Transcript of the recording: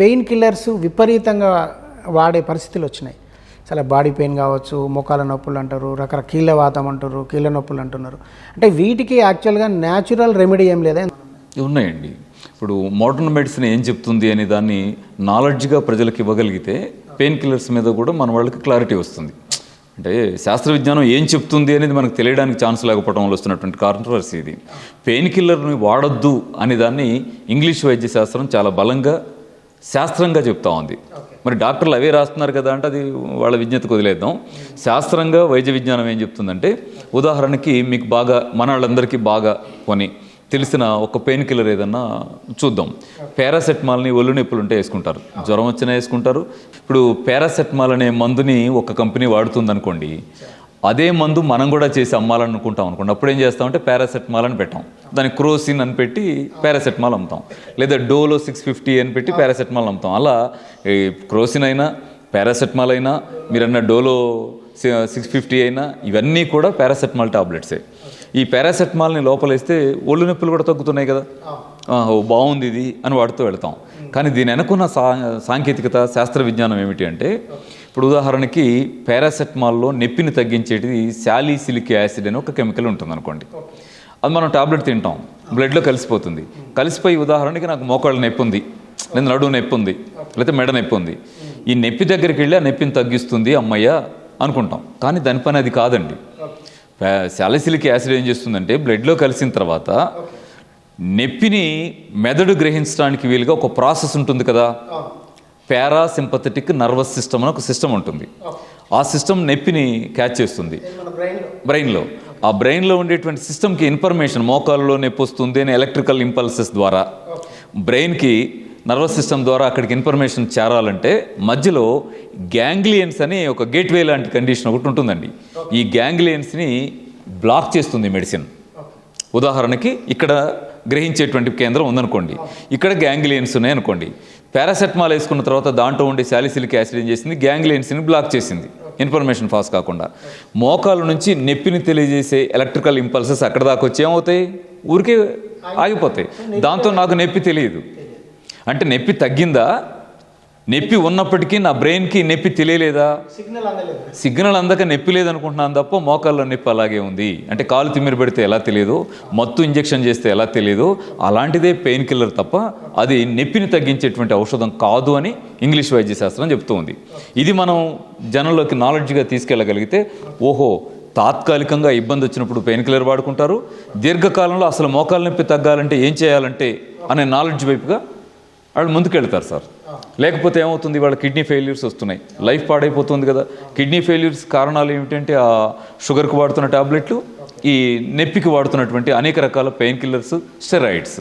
Pain killers విపరీతంగా వాడే పరిస్థితులు వచ్చినాయి. చాలా బాడీ పెయిన్ కావచ్చు మోకాల నొప్పులు అంటారు రకరకాల కీళ్ళ వాతం అంటారు కీళ్ళ నొప్పులు అంటున్నారు. అంటే వీటికి యాక్చువల్గా న్యాచురల్ రెమెడీ ఏం లేదా? ఉన్నాయండి. ఇప్పుడు మోడర్న్ మెడిసిన్ ఏం చెప్తుంది అనే దాన్ని నాలెడ్జ్గా ప్రజలకు ఇవ్వగలిగితే పెయిన్ కిల్లర్స్ మీద కూడా మన వాళ్ళకి క్లారిటీ వస్తుంది. అంటే శాస్త్ర విజ్ఞానం ఏం చెప్తుంది అనేది మనకు తెలియడానికి ఛాన్స్ లేకపోవడం వల్ల వస్తున్నటువంటి కాంట్రవర్సీ ఇది. పెయిన్ కిల్లర్ని వాడొద్దు అనే దాన్ని ఇంగ్లీష్ వైద్య శాస్త్రం చాలా బలంగా శాస్త్రంగా చెప్తా ఉంది. మరి డాక్టర్లు అవే రాస్తున్నారు కదా అంటే అది వాళ్ళ విజ్ఞతకు వదిలేద్దాం. శాస్త్రంగా వైద్య విజ్ఞానం ఏం చెప్తుందంటే ఉదాహరణకి మీకు బాగా మన వాళ్ళందరికీ బాగా కొని తెలిసిన ఒక పెయిన్ కిల్లర్ ఏదన్నా చూద్దాం. పారాసెటమాల్ని ఒళ్ళు నొప్పులు ఉంటే వేసుకుంటారు. జ్వరం వచ్చినా వేసుకుంటారు. ఇప్పుడు పారాసెటమాల్ అనే మందుని ఒక కంపెనీ వాడుతుంది అనుకోండి అదే మందు మనం కూడా చేసి అమ్మాలనుకుంటాం అనుకోండి. అప్పుడు ఏం చేస్తామంటే పారాసెటమాల్ అని పెట్టాం. దానికి క్రోసిన్ అని పెట్టి పారాసెటమాల్ అమ్ముతాం. లేదా డోలో సిక్స్ ఫిఫ్టీ అని పెట్టి పారాసెటమాల్ అమ్ముతాం. అలా ఈ క్రోసిన్ అయినా పారాసెటమాల్ అయినా మీరన్న డోలో సిక్స్ ఫిఫ్టీ అయినా ఇవన్నీ కూడా పారాసెటమాల్ టాబ్లెట్సే. ఈ పారాసెటమాల్ని లోపలేస్తే ఒళ్ళు నొప్పులు కూడా తగ్గుతున్నాయి కదా. ఓ బాగుంది ఇది అని వాడుతూ వెళ్తాం. కానీ దీని వెనకున్న సా సాంకేతికత శాస్త్ర విజ్ఞానం ఏమిటి అంటే ఇప్పుడు ఉదాహరణకి పారాసెటమాల్లో నొప్పిని తగ్గించేటిది శాలీసిలిక్ యాసిడ్ అని ఒక కెమికల్ ఉంటుంది అనుకోండి అది మనం టాబ్లెట్ తింటాం. బ్లడ్లో కలిసిపోతుంది. కలిసిపోయి ఉదాహరణకి నాకు మోకాళ్ళ నొప్పి ఉంది. లేదా నడువు నొప్పి ఉంది. లేకపోతే మెడ నొప్పి ఉంది. ఈ నొప్పి దగ్గరికి వెళ్ళి ఆ నొప్పిని తగ్గిస్తుంది అమ్మయ్య అనుకుంటాం. కానీ దాని పని అది కాదండి. శాలిసిలిక్ యాసిడ్ ఏం చేస్తుందంటే బ్లడ్లో కలిసిన తర్వాత నొప్పిని మెదడు గ్రహించడానికి వీలుగా ఒక ప్రాసెస్ ఉంటుంది కదా. పారాసింపథెటిక్ నర్వస్ సిస్టమ్ అని ఒక సిస్టమ్ ఉంటుంది. ఆ సిస్టమ్ నొప్పిని క్యాచ్ చేస్తుంది. బ్రెయిన్లో? ఆ బ్రెయిన్లో ఉండేటువంటి సిస్టమ్కి ఇన్ఫర్మేషన్ మోకాల్లో నొప్పి వస్తుంది అని ఎలక్ట్రికల్ ఇంపల్సెస్ ద్వారా. బ్రెయిన్కి నర్వస్ సిస్టమ్ ద్వారా అక్కడికి ఇన్ఫర్మేషన్ చేరాలంటే మధ్యలో గ్యాంగ్లియన్స్ అని ఒక గేట్వే లాంటి కండిషన్ ఒకటి ఉంటుందండి. ఈ గ్యాంగ్లియన్స్ని బ్లాక్ చేస్తుంది మెడిసిన్. ఉదాహరణకి ఇక్కడ గ్రహించేటువంటి కేంద్రం ఉందనుకోండి. ఇక్కడ గ్యాంగ్లియన్స్ ఉన్నాయనుకోండి. పారాసెటమాల్ వేసుకున్న తర్వాత దాంట్లో ఉండే శాలిసిలిక్ యాసిడ్ ఏం చేసింది? గ్యాంగ్లియన్స్ని బ్లాక్ చేసింది. ఇన్ఫర్మేషన్ పాస్ కాకుండా. మోకాలు నుంచి నొప్పిని తెలియజేసే ఎలక్ట్రికల్ ఇంపల్సెస్ అక్కడ దాకా వచ్చి ఏమవుతాయి? ఊరికే ఆగిపోతాయి. దాంతో నాకు నొప్పి తెలియదు. అంటే నొప్పి తగ్గిందా? నొప్పి ఉన్నప్పటికీ నా బ్రెయిన్కి నొప్పి తెలియలేదా? సిగ్నల్ అందలేదు. సిగ్నల్ అందక నొప్పి లేదనుకుంటున్నాను తప్ప మోకాల్లో నొప్పి అలాగే ఉంది. అంటే కాలు తిమ్మిరి పెడితే ఎలా తెలియదు మత్తు ఇంజెక్షన్ చేస్తే ఎలా తెలియదు అలాంటిదే పెయిన్ కిల్లర్ తప్ప అది నొప్పిని తగ్గించేటువంటి ఔషధం కాదు అని ఇంగ్లీష్ వైద్య శాస్త్రం చెప్తూ ఉంది. ఇది మనం జనంలోకి నాలెడ్జ్గా తీసుకెళ్ళగలిగితే ఓహో తాత్కాలికంగా ఇబ్బంది వచ్చినప్పుడు పెయిన్ కిల్లర్ వాడుకుంటారు. దీర్ఘకాలంలో అసలు మోకాలు నొప్పి తగ్గాలంటే ఏం చేయాలంటే అనే నాలెడ్జ్ వైపుగా వాళ్ళు ముందుకెళ్తారు సార్. లేకపోతే ఏమవుతుంది? వాళ్ళ కిడ్నీ ఫెయిల్యూర్స్ వస్తున్నాయి. లైఫ్ పాడైపోతుంది కదా. కిడ్నీ ఫెయిల్యూర్స్ కారణాలు ఏమిటంటే ఆ షుగర్కి వాడుతున్న టాబ్లెట్లు ఈ నొప్పికి వాడుతున్నటువంటి అనేక రకాల పెయిన్ కిల్లర్స్ స్టెరాయిడ్స్.